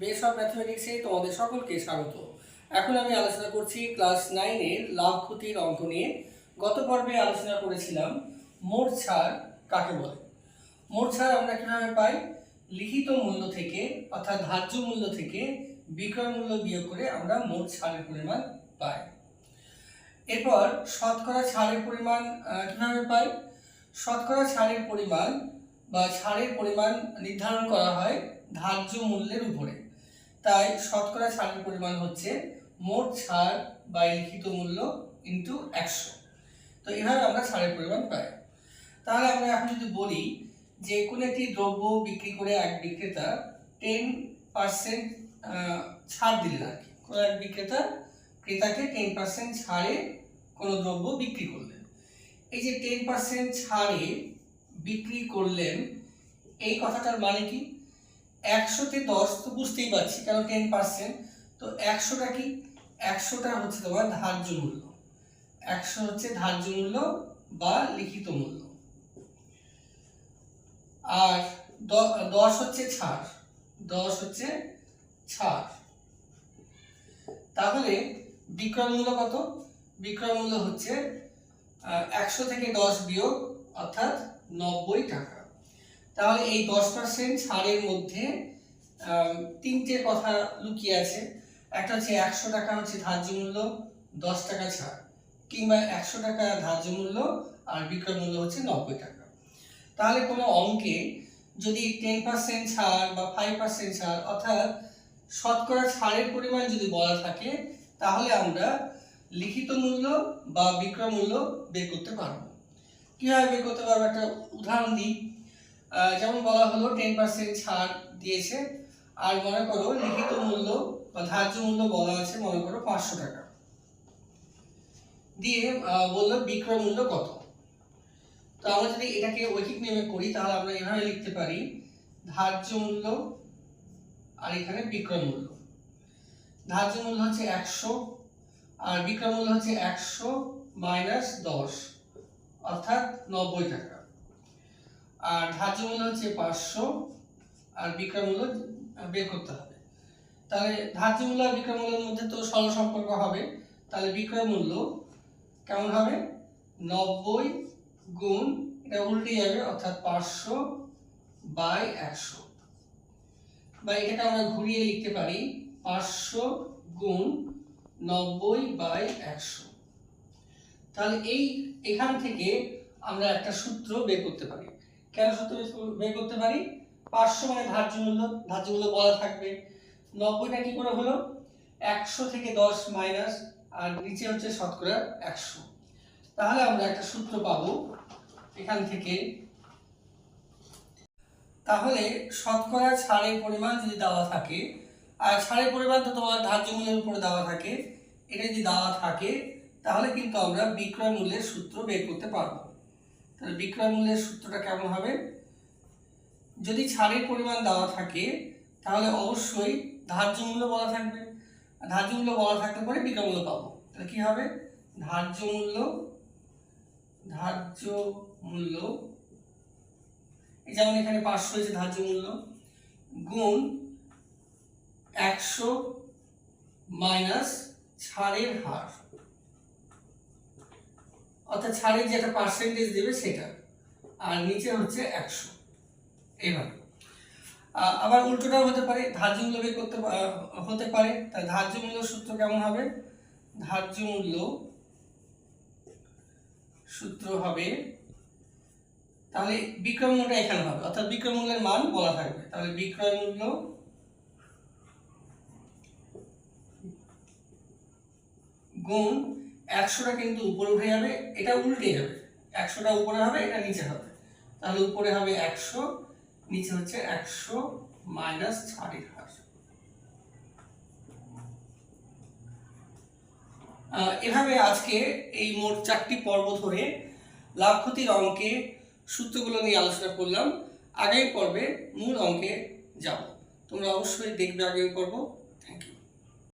Base of ম্যাথমেটিক্সে তোমাদের সকলকে স্বাগত। এখন আমি আলোচনা করছি ক্লাস নাইনের লাভ, ক্ষতির অঙ্ক নিয়ে। গত পর্বে আলোচনা করেছিলাম, মোট ছাড় কাকে বলে? মোট ছাড় আমরা কীভাবে পাই? লিখিত মূল্য থেকে, অর্থাৎ ধার্য মূল্য থেকে বিক্রয় মূল্য বিয়োগ করে আমরা মোট ছাড়ের পরিমাণ পাই। এরপর শতকরা ছাড়ের পরিমাণ কীভাবে পাই? শতকরা ছাড়ের পরিমাণ বা ছাড়ের পরিমাণ নির্ধারণ করা হয় ধার্য মূল্যের উপরে। তাই শতকরা ছাড়ের পরিমাণ হচ্ছে মোট ছাড় বা লিখিত মূল্য ইন্টু একশো। তো এভাবে আমরা ছাড়ের পরিমাণ পাই। তাহলে আমরা এখন যদি বলি যে কোনো একটি দ্রব্য বিক্রি করে এক বিক্রেতা টেন পার্সেন্ট ছাড় দিলেন আর কি। কোনো এক বিক্রেতা ক্রেতাকে টেন পার্সেন্ট ছাড়ে কোনো দ্রব্য বিক্রি করলেন। এই যে টেন পার্সেন্ট ছাড়ে বিক্রি করলেন, এই কথাটার মানে কি? একশোতে দশ তো বুঝতেই পারছি কারণ টেন পার্সেন্ট তো একশোটা কি? একশোটা হচ্ছে তোমার ধার্য মূল্য। একশো হচ্ছে ধার্য মূল্য বা লিখিত মূল্য। আর দশ হচ্ছে ছাড়। দশ হচ্ছে ছাড়। তাহলে বিক্রয় মূল্য কত? বিক্রয় মূল্য হচ্ছে একশো থেকে দশ বিয়োগ, অর্থাৎ নব্বই টাকা। তাহলে এই দশ পার্সেন্ট ছাড়ের মধ্যে তিনটে কথা লুকিয়ে আছে। একটা হচ্ছে একশো টাকা হচ্ছে ধার্য মূল্য, দশ টাকা ছাড়। কিংবা একশো টাকা ধার্য মূল্য আর বিক্রয় মূল্য হচ্ছে নব্বই টাকা। তাহলে কোনো অঙ্কে যদি টেন পার্সেন্ট ছাড় বা ফাইভ পার্সেন্ট ছাড়, অর্থাৎ শতকরা ছাড়ের পরিমাণ যদি বলা থাকে, তাহলে আমরা লিখিত মূল্য বা বিক্রয় মূল্য বের করতে পারব। কীভাবে বের করতে পারব? একটা উদাহরণ দিই। যেমন বলা হলো টেন পার্সেন্ট ছাড় দিয়েছে। আর মনে করো, লিখিত মূল্য বা ধার্য মূল্য বলা আছে, মনে করো পাঁচশো টাকা। দিয়ে বলল বিক্রয় মূল্য কত? তো আমরা যদি এটাকে ঐকিক নিয়মে করি, তাহলে আমরা এভাবে লিখতে পারি, ধার্য মূল্য আর এখানে বিক্রয় মূল্য। ধার্য মূল্য হচ্ছে একশো, আর বিক্রয় মূল্য হচ্ছে একশো মাইনাস দশ, অর্থাৎ নব্বই টাকা। আর ধার্য মূল্য হচ্ছে পাঁচশো, আর বিক্রয় মূল্য বের করতে হবে। তাহলে ধার্য মূল্য আর বিক্রয় মূল্যের মধ্যে তো সরল সম্পর্ক হবে। তাহলে বিক্রয় মূল্য কেমন হবে? নব্বই গুণ, এটা উল্টে যাবে, অর্থাৎ পাঁচশো বাই একশো। বা এটাকে আমরা ঘুরিয়ে লিখতে পারি, পাঁচশো গুণ নব্বই বাই একশো। তাহলে এই, এখান থেকে আমরা একটা সূত্র বের করতে পারি। কেন সূত্র বের- করতে পারি? পাঁচশো মানে ধার্য মূল্য। ধার্য মূল্য বলা থাকবে। নব্বইটা কি করে হলো? একশো থেকে দশ মাইনাস, আর নিচে হচ্ছে শতকরা একশো। তাহলে আমরা একটা সূত্র পাবো এখান থেকে। তাহলে শতকরা ছাড়ের পরিমাণ যদি দেওয়া থাকে, আর ছাড়ের পরিমাণ তো তোমার ধার্য মূল্যের উপরে দেওয়া থাকে, এটা যদি দেওয়া থাকে, তাহলে কিন্তু আমরা বিক্রয় মূল্যের সূত্র বের করতে পারব। তাহলে বিক্রয় মূল্যের সূত্রটা কেমন হবে? যদি ছাড়ের পরিমাণ দেওয়া থাকে, তাহলে অবশ্যই ধার্য মূল্য বলা থাকবে। ধার্য মূল্য বলা থাকলে পরে বিক্রয় মূল্য পাবো। তাহলে কি হবে? ধার্য মূল্য ধার্য মূল্য যেমন এখানে পাঁচশো হয়েছে ধার্য মূল্য, গুণ একশো মাইনাস ছাড়ের হার। অর্থাৎ ছাড়ের যে একটা পার্সেন্টেজ দেবে সেটা। আর নিচে হচ্ছে একশো। এইভাবে। আবার উল্টোটাও হতে পারে, ধার্য মূল্য বের করতে হতে পারে। তাই ধার্য মূল্য সূত্র কেমন হবে? ধার্য মূল্য সূত্র হবে, তাহলে বিক্রয় মূল্যটা এখানে হবে। অর্থাৎ বিক্রয় মূল্যের মান বলা থাকবে। তাহলে বিক্রয় মূল্য গুণ একশোটা কিন্তু উপরে উঠে যাবে, এটা উল্টে যাবে। একশোটা উপরে হবে, এটা নিচে হবে। তাহলে উপরে হবে একশো, নিচে হচ্ছে একশো মাইনাস ছাড়ের হার। এভাবে আজকে এই মোট চারটি পর্ব ধরে লাভ ক্ষতির অঙ্কে সূত্রগুলো নিয়ে আলোচনা করলাম। আগামী পর্বে মূল অঙ্কে যাব। তোমরা অবশ্যই দেখবে আগামী পর্ব। Thank you